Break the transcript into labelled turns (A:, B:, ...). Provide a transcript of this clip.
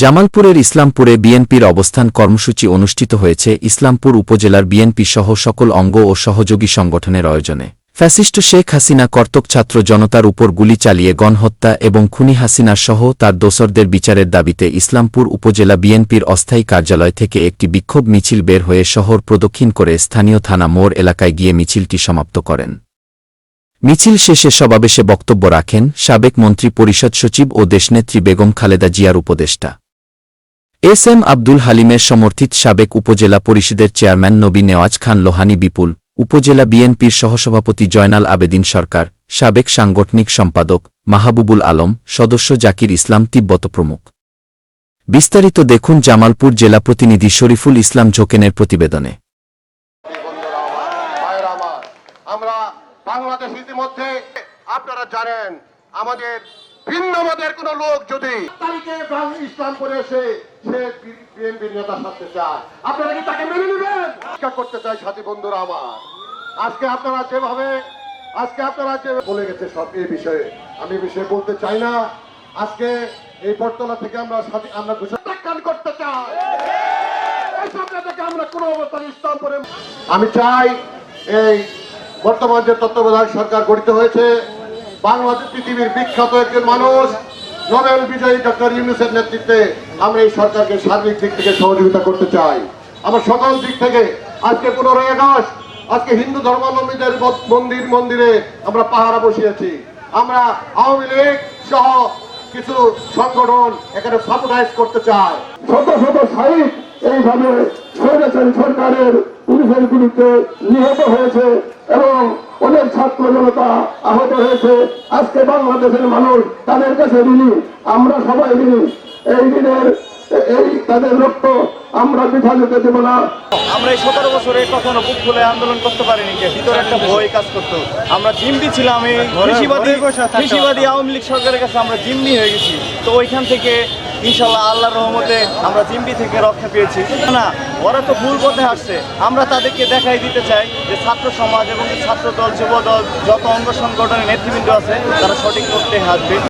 A: জামালপুরের ইসলামপুরে বিএনপির অবস্থান কর্মসূচি অনুষ্ঠিত হয়েছে ইসলামপুর উপজেলার বিএনপি সহ সকল অঙ্গ ও সহযোগী সংগঠনের আয়োজনে। ফ্যাসিস্ট শেখ হাসিনা কর্তক ছাত্র জনতার উপর গুলি চালিয়ে গণহত্যা এবং খুনি হাসিনা সহ তার দোসরদের বিচারের দাবিতে ইসলামপুর উপজেলা বিএনপির অস্থায়ী কার্যালয় থেকে একটি বিক্ষোভ মিছিল বের হয়ে শহর প্রদক্ষিণ করে স্থানীয় থানা মোড় এলাকায় গিয়ে মিছিলটি সমাপ্ত করেন। মিছিল শেষে সমাবেশে বক্তব্য রাখেন সাবেক মন্ত্রী পরিষদ সচিব ও দেশনেত্রী বেগম খালেদা জিয়ার উপদেষ্টা। এস এম আব্দুল হালিমের সমর্থিত সাবেক উপজেলা পরিষদের চেয়ারম্যান নবী নেওয়াজ খান লোহানি বিপুল, উপজেলা বিএনপির সহসভাপতি জয়নাল আবেদিন সরকার, সাবেক সাংগঠনিক সম্পাদক মাহবুবুল আলম, সদস্য জাকির ইসলাম তিব্বত প্রমুখ। বিস্তারিত দেখুন জামালপুর জেলা প্রতিনিধি শরীফুল ইসলাম ঝোকেনের প্রতিবেদনে।
B: আমরা বাংলাদেশ ইতিমধ্যে, আপনারা জানেন, আমাদের ভিন্ন মতের কোন লোক যদি তারিখে ইসলাম করে এসে সে বিএনপির নেতা থাকতে চায় আপনারা কি তাকে মেনে নেবেন? করতে চাই সাথী বন্ধুরা আমার। আজকে আপনারা যেভাবে আজকে আপনারা যে বলে গেছে সব এই বিষয়ে আমি বিষয়ে বলতে চাই না। আজকে এই বটতলা থেকে আমরা সাথী আমরা প্রত্যাখ্যান করতে চাই। নেতাকে আমরা কোনো অবস্থায় ইসলাম করে আমি চাই এই বর্তমান যে তত্ত্বাবধায়ক সরকার গঠিত হয়েছে বাংলাদেশ পৃথিবীর বিখ্যাত একজন মানুষ, নোবেল বিজয়ী ডক্টর ইউনুসের নেতৃত্বে আমরা এই সরকারকে সার্বিক দিক থেকে সহযোগিতা করতে চাই। আমার সকল দিক থেকে আজকে পনেরোই আগস্ট, আজকে হিন্দু ধর্মাবলম্বীদের মন্দির, মন্দিরে আমরা পাহারা বসিয়েছি। আমরা আওয়ামী লীগ সহ কিছু সংগঠন এখানে সাপোর্টাইজ করতে চায়
C: শত শত সাহিদ এইভাবে সরকারের পুলিশের গুলিতে নিহত হয়েছে এবং অনেক ছাত্র জনতা আহত হয়েছে। আজকে বাংলাদেশের মানুষ তাদের কাছে ঋণী। আমরা সবাই ঋণী। এই ঋণের এই তাদের রক্ত আমরা পিঠা যেতে দেব না।
D: আমরা এই সতেরো বছরে কখনো বুক খুলে আন্দোলন করতে পারিনি কে ভিতরে একটা ভয় কাজ করতো। আমরা জিম্বি ছিলাম এই কৃষিবাদী কৃষিবাদী আওয়ামী লীগ সরকারের কাছে আমরা জিম্মি হয়ে গেছি। তো ওইখান থেকে ইনশাল্লাহ আল্লাহ রহমতে আমরা জিম্বি থেকে রক্ষা পেয়েছি। না, ওরা তো ভুল পথে আসছে আমরা তাদেরকে দেখাই দিতে চাই যে ছাত্র সমাজ এবং ছাত্র দল যুব দল যত অঙ্গ সংগঠনের নেতৃবৃন্দ আছে, তারা সঠিক পথে হাঁটবে।